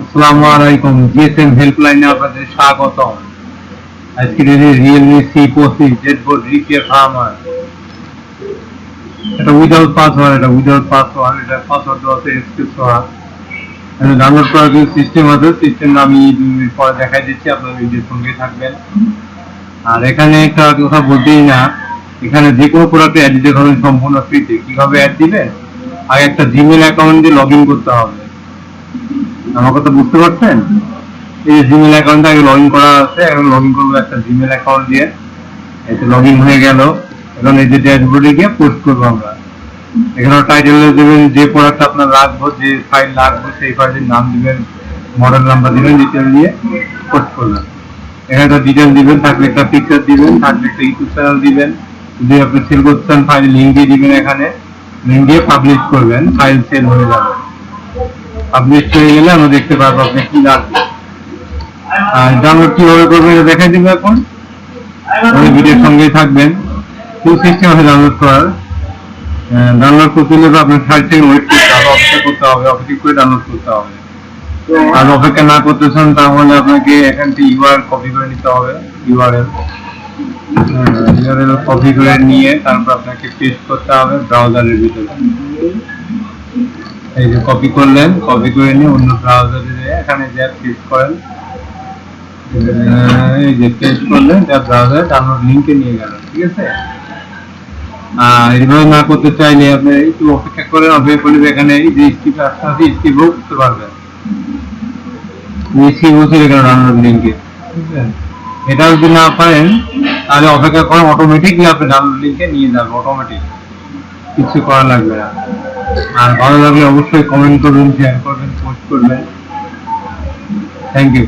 আসসালামু আলাইকুম সিস্টেম আছে সিস্টেম পরে দেখাই দিচ্ছি, আপনার সঙ্গে থাকবেন। আর এখানে একটা কথা বলতেই না, এখানে যে কোনো প্রোডাক্টে সম্পূর্ণ ফ্রিতে কীভাবে অ্যাড দিবেন? আগে একটা জিমেল অ্যাকাউন্ট দিয়ে লগ করতে হবে। আমার কথা বুঝতে পারছেন? এই জিমেল অ্যাকাউন্ট আগে লগ ইন করা আছে, এখন লগ ইন করব একটা জিমেল অ্যাকাউন্ট দিয়ে। এতে লগ ইন হয়ে গেল। এখন এই যে ড্যাশবোর্ডে গিয়ে পোস্ট করব আমরা। এখানে টাইটেলে দেবেন যে প্রোডাক্ট আপনার রাখব যে ফাইল রাখব সেই ফাইলের নাম দিবেন মডেল নাম্বার দিবেন ডিটেল দিয়ে পোস্ট করবেন। এখানে একটা ডিটেল দিবেন, থাকলে একটা পিকচার দিবেন, থাকলে একটা ইউটিউব চ্যানেল দিবেন। যদি আপনি সেল করতে চান ফাইল লিঙ্ক দিয়ে দিবেন এখানে। দিয়ে পাবলিশ করবেন ফাইল সেল হয়ে যাবে। পাবলিশ হয়ে গেলে আমরা দেখতে পারব আপনি কি লাগবে আর ডাউনলোড কীভাবে করবেন এটা দেখাই দিব এখন। ওই ভিডিওর সঙ্গেই থাকবেন। টু সিস্টেম আছে ডাউনলোড করার। ডাউনলোড করতে হলে তো আপনার ষাট সেকেন্ড ওয়েট করতে হবে অপেক্ষা করতে হবে অপেক্ষা করে ডাউনলোড করতে হবে। আর অপেক্ষা না করতে চান তাহলে আপনাকে এখান থেকে ইউআর কপি করে নিতে হবে ইউআরএল ইউআরএল কপি করে নিয়ে তারপর আপনাকে পেস্ট করতে হবে ব্রাউজারের ভিতরে। এই যে কপি করলেন কপি করে নিয়ে অন্য ব্রাউজারে এখানে যা পেস্ট করেন এই যে পেস্ট করলেন যা ব্রাউজারে ডাউনলোড লিংকে নিয়ে গেল ঠিক আছে? এইভাবে না করতে চাইলে আপনি একটু অপেক্ষা করেন, অপেক্ষা করলে এখানে এই যে স্কিপ আসতে আছে স্কিপও করতে পারবেন। স্কিপ হচ্ছে ডাউনলোড লিংকে এটা যদি না পারেন তাহলে অপেক্ষা করে অটোমেটিকলি আপনি ডাউনলোড লিঙ্কে নিয়ে যাবে অটোমেটিক কিছু করা লাগবে না। আর ভালো লাগলে অবশ্যই কমেন্ট করবেন শেয়ার করবেন পোস্ট করবেন। Thank you